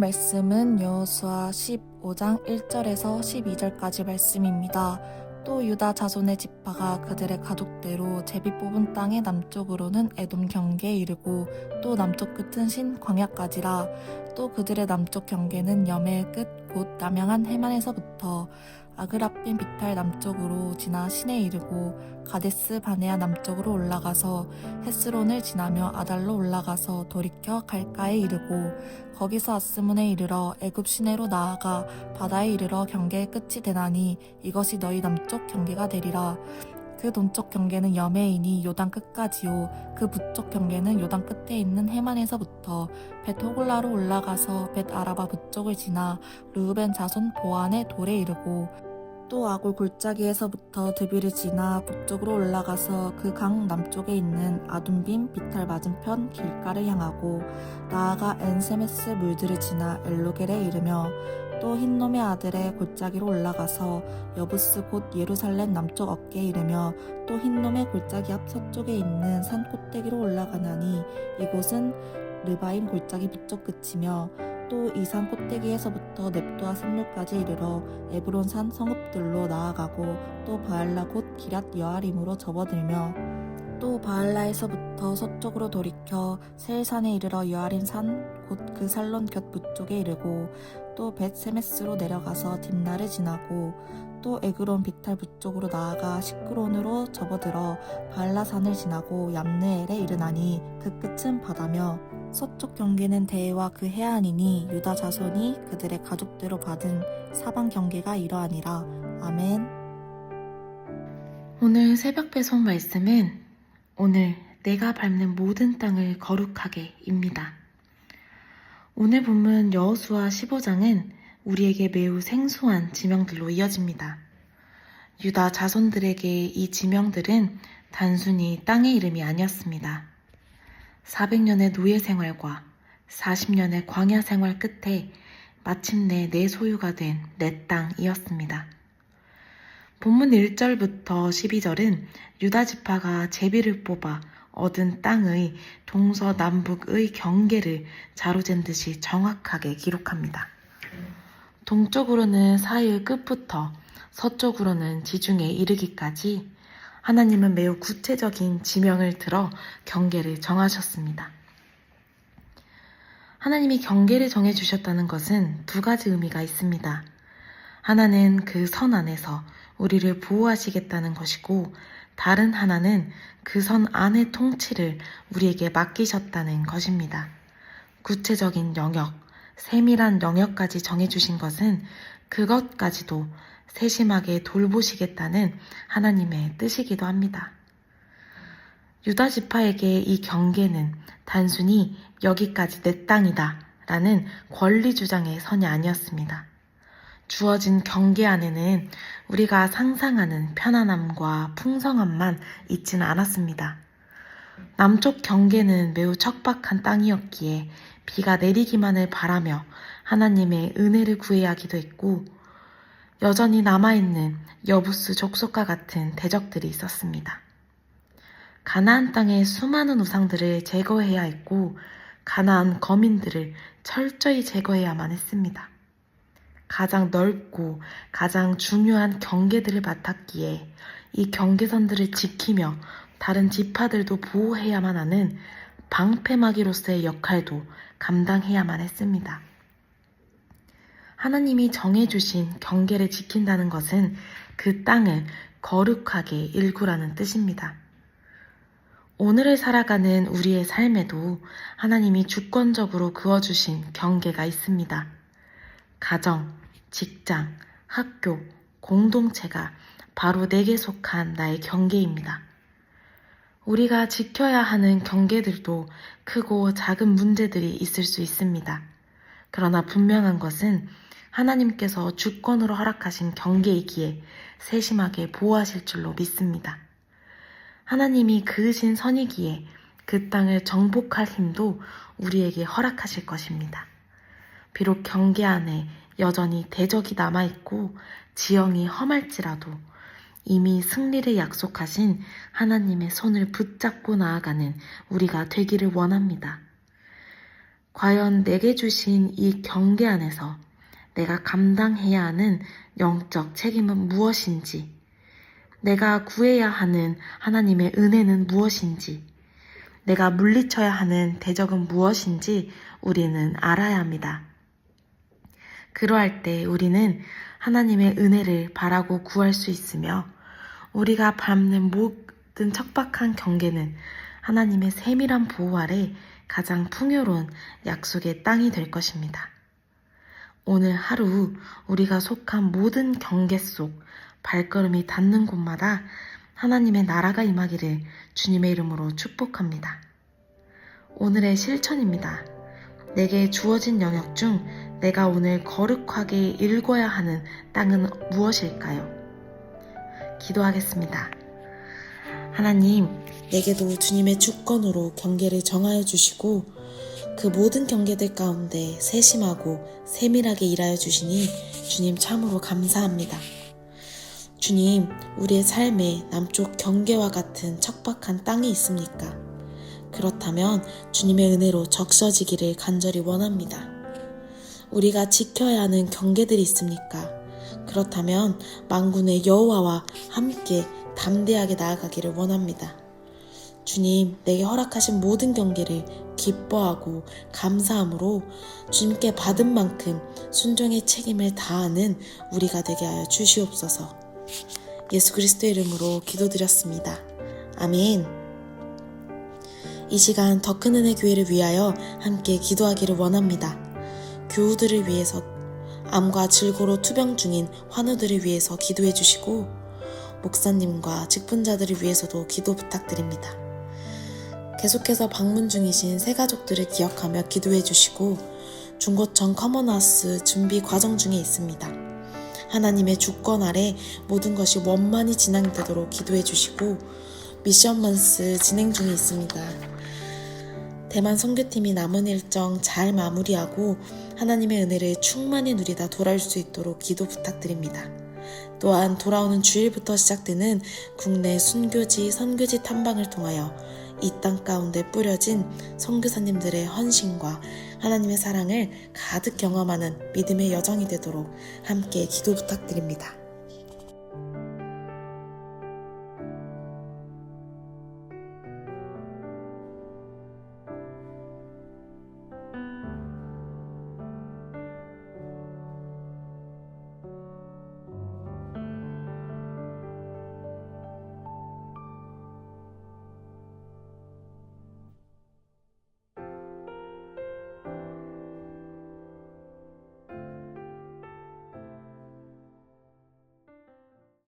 말씀은 여호수아 15장 1절에서 12절까지 말씀입니다. 또 유다 자손의 지파가 그들의 가족대로 제비 뽑은 땅의 남쪽으로는 에돔 경계에 이르고 또 남쪽 끝은 신 광야까지라 또 그들의 남쪽 경계는 여멜 끝곧 남양한 해만에서부터 아그라핀 비탈 남쪽으로 지나 신에 이르고 가데스 바네아 남쪽으로 올라가서 헤스론을 지나며 아달로 올라가서 돌이켜 갈가에 이르고 거기서 아스문에 이르러 애굽 시내로 나아가 바다에 이르러 경계의 끝이 되나니 이것이 너희 남쪽 경계가 되리라. 그 동쪽 경계는 여메이니 요단 끝까지요. 그 북쪽 경계는 요단 끝에 있는 해만에서부터 벳 호글라로 올라가서 벳 아라바 북쪽을 지나 르우벤 자손 보안의 돌에 이르고 또 아골 골짜기에서부터 드비를 지나 북쪽으로 올라가서 그 강 남쪽에 있는 아둠빔 비탈 맞은편 길가를 향하고 나아가 엔세메스 물들을 지나 엘로겔에 이르며 또 흰놈의 아들의 골짜기로 올라가서 여부스 곧 예루살렘 남쪽 어깨에 이르며 또 흰놈의 골짜기 앞 서쪽에 있는 산 꼭대기로 올라가나니 이곳은 르바임 골짜기 북쪽 끝이며 또 이산 꼭대기에서부터 넵도아 샘물까지 이르러 에브론 산 성읍들로 나아가고 또 바알라 곧 기랏 여아림으로 접어들며 또 바알라에서부터 서쪽으로 돌이켜 세일산에 이르러 여아림 산 곧 그 살론 곁 북쪽에 이르고 또 벳세메스로 내려가서 딥나를 지나고 또 에그론 비탈 북쪽으로 나아가 시크론으로 접어들어 바알라산을 지나고 얌느엘에 이르나니 그 끝은 바다며 서쪽 경계는 대해와 그 해안이니 유다 자손이 그들의 가족대로 받은 사방 경계가 이러하니라 아멘. 오늘 새벽 배송 말씀은 오늘 내가 밟는 모든 땅을 거룩하게입니다. 오늘 본문 여호수아 15장은 우리에게 매우 생소한 지명들로 이어집니다. 유다 자손들에게 이 지명들은 단순히 땅의 이름이 아니었습니다. 400년의 노예 생활과 40년의 광야 생활 끝에 마침내 내 소유가 된 내 땅이었습니다. 본문 1절부터 12절은 유다 지파가 제비를 뽑아 얻은 땅의 동서남북의 경계를 자로잰 듯이 정확하게 기록합니다. 동쪽으로는 사이의 끝부터 서쪽으로는 지중해 이르기까지 하나님은 매우 구체적인 지명을 들어 경계를 정하셨습니다. 하나님이 경계를 정해주셨다는 것은 두 가지 의미가 있습니다. 하나는 그 선 안에서 우리를 보호하시겠다는 것이고, 다른 하나는 그 선 안의 통치를 우리에게 맡기셨다는 것입니다. 구체적인 영역, 세밀한 영역까지 정해주신 것은 그것까지도 세심하게 돌보시겠다는 하나님의 뜻이기도 합니다. 유다 지파에게 이 경계는 단순히 여기까지 내 땅이다 라는 권리 주장의 선이 아니었습니다. 주어진 경계 안에는 우리가 상상하는 편안함과 풍성함만 있지는 않았습니다. 남쪽 경계는 매우 척박한 땅이었기에 비가 내리기만을 바라며 하나님의 은혜를 구해야 하기도 했고 여전히 남아있는 여부스 족속과 같은 대적들이 있었습니다. 가나안 땅의 수많은 우상들을 제거해야 했고 가나안 거민들을 철저히 제거해야만 했습니다. 가장 넓고 가장 중요한 경계들을 맡았기에 이 경계선들을 지키며 다른 지파들도 보호해야만 하는 방패막이로서의 역할도 감당해야만 했습니다. 하나님이 정해주신 경계를 지킨다는 것은 그 땅을 거룩하게 일구라는 뜻입니다. 오늘을 살아가는 우리의 삶에도 하나님이 주권적으로 그어주신 경계가 있습니다. 가정, 직장, 학교, 공동체가 바로 내게 속한 나의 경계입니다. 우리가 지켜야 하는 경계들도 크고 작은 문제들이 있을 수 있습니다. 그러나 분명한 것은 하나님께서 주권으로 허락하신 경계이기에 세심하게 보호하실 줄로 믿습니다. 하나님이 그으신 선이기에 그 땅을 정복할 힘도 우리에게 허락하실 것입니다. 비록 경계 안에 여전히 대적이 남아있고 지형이 험할지라도 이미 승리를 약속하신 하나님의 손을 붙잡고 나아가는 우리가 되기를 원합니다. 과연 내게 주신 이 경계 안에서 내가 감당해야 하는 영적 책임은 무엇인지, 내가 구해야 하는 하나님의 은혜는 무엇인지, 내가 물리쳐야 하는 대적은 무엇인지 우리는 알아야 합니다. 그러할 때 우리는 하나님의 은혜를 바라고 구할 수 있으며 우리가 밟는 모든 척박한 경계는 하나님의 세밀한 보호 아래 가장 풍요로운 약속의 땅이 될 것입니다. 오늘 하루 우리가 속한 모든 경계 속 발걸음이 닿는 곳마다 하나님의 나라가 임하기를 주님의 이름으로 축복합니다. 오늘의 실천입니다. 내게 주어진 영역 중 내가 오늘 거룩하게 읽어야 하는 땅은 무엇일까요? 기도하겠습니다. 하나님, 내게도 주님의 주권으로 경계를 정하여 주시고 그 모든 경계들 가운데 세심하고 세밀하게 일하여 주시니 주님 참으로 감사합니다. 주님, 우리의 삶에 남쪽 경계와 같은 척박한 땅이 있습니까? 그렇다면 주님의 은혜로 적셔지기를 간절히 원합니다. 우리가 지켜야 하는 경계들이 있습니까? 그렇다면 망군의 여호와와 함께 담대하게 나아가기를 원합니다. 주님, 내게 허락하신 모든 경계를 기뻐하고 감사함으로 주님께 받은 만큼 순종의 책임을 다하는 우리가 되게 하여 주시옵소서. 예수 그리스도의 이름으로 기도드렸습니다. 아멘. 이 시간 더 큰 은혜 교회를 위하여 함께 기도하기를 원합니다. 교우들을 위해서 암과 질고로 투병 중인 환우들을 위해서 기도해 주시고 목사님과 직분자들을 위해서도 기도 부탁드립니다. 계속해서 방문 중이신 새 가족들을 기억하며 기도해 주시고 중고청 커먼하우스 준비 과정 중에 있습니다. 하나님의 주권 아래 모든 것이 원만히 진행되도록 기도해 주시고 미션먼스 진행 중에 있습니다. 대만 선교팀이 남은 일정 잘 마무리하고 하나님의 은혜를 충만히 누리다 돌아올 수 있도록 기도 부탁드립니다. 또한 돌아오는 주일부터 시작되는 국내 순교지, 선교지 탐방을 통하여 이 땅 가운데 뿌려진 선교사님들의 헌신과 하나님의 사랑을 가득 경험하는 믿음의 여정이 되도록 함께 기도 부탁드립니다.